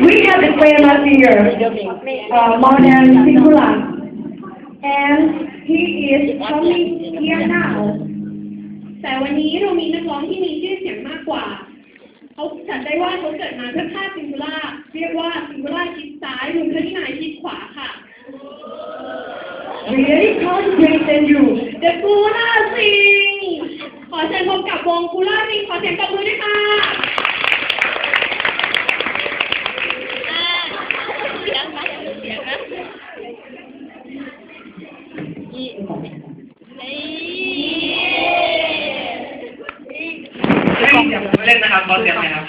We have a friend last year, uh, more than Singular, and he is coming here now. แต่วันนี้เรามีนักร้องที่มีชื่อเสียงมากกว่า เขาจัดได้ว่าเขาเกิดมาเพื่อฆ่าซิงคูล่า เรียกว่าซิงคูล่าชิดซ้ายลุงเทอร์ที่นายชิดขวาค่ะ Really c o n t r a t e you. เดอะกูล่าซิงขอเชิญพบกับวงกูล่าซิงขอเสียงตบมือด้วยค่ะ ไม่เล่นนะครับบอเสียงไหมครับ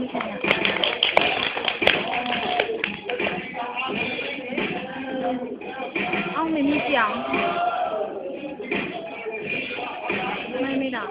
ทำไมซาวไม่แข็งอะเอ้าไม่มีเสียง ไม่ไม่ดัง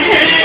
Okay.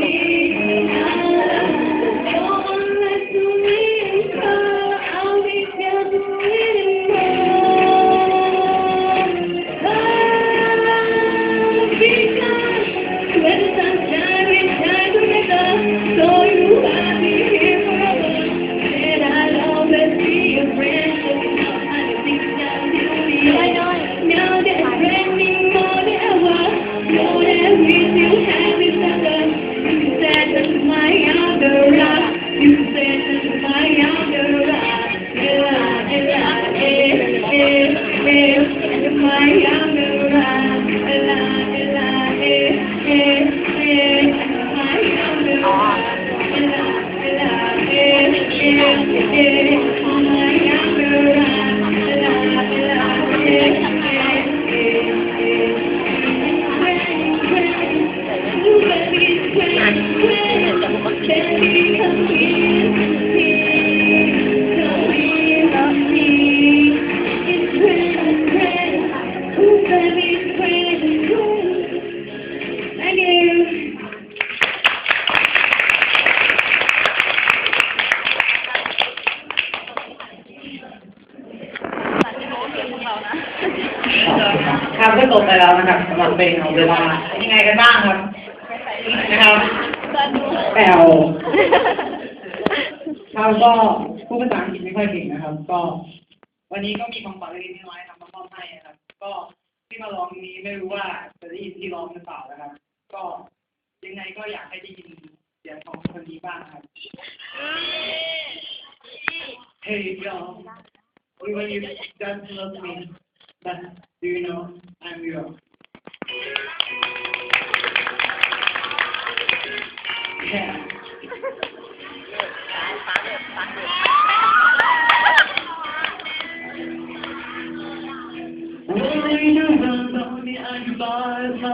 ม่ นับสำหรับเพลงของเวลายังไงกันบ้างครับนะครับแปลวครับก็พูดภาษาอังกฤษไม่ค่อยเก่งนะครับ ก็ วันนี้ก็มีของขวัญเล็กน้อยครับมามอบให้นะครับ ก็ที่มาร้องนี้ไม่รู้ว่าจะได้ยินที่ร้องหรือเปล่านะครับ ก็ยังไงก็อยากให้ได้ยินเสียงของคนนี้บ้างครับ Hey y'all, when you just love me, but do you know I'm yours?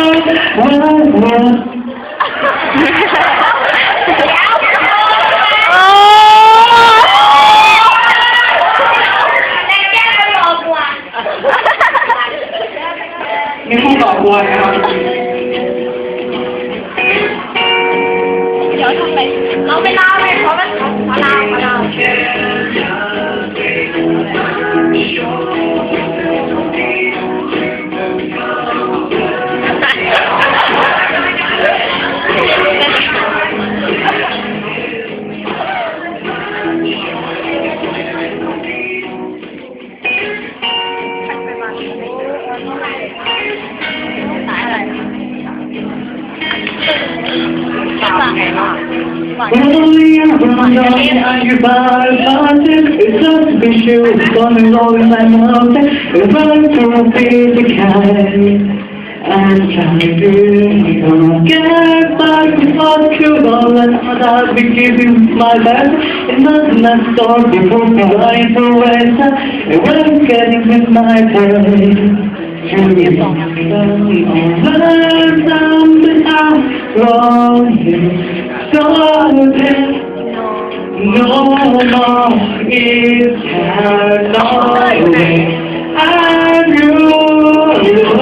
heart. Well, Only around on your body, it's just to be sure, gonna roll my mouth, if I'm gonna be the kind. I'm trying to gonna get back to fuck you all and I'll be giving my best. It's not enough story before trying to rest. And when I'm getting with my turn. Something I'm wrong here. Something no more is wait. I'm yours.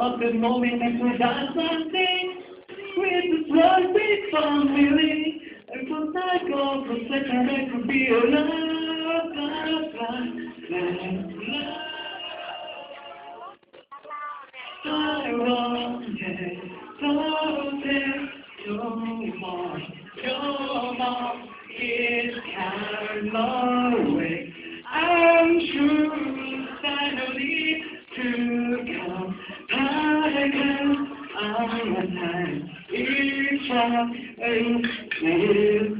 Of the moment and forgot something. With this love, big family. And for that goal, for second, it could be a love, love, love, love. I want it, want it, don't want, don't want, it's kind of love. Amen.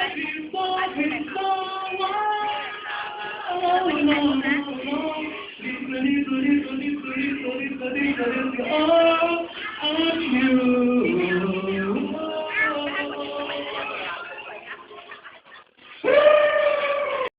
Oh.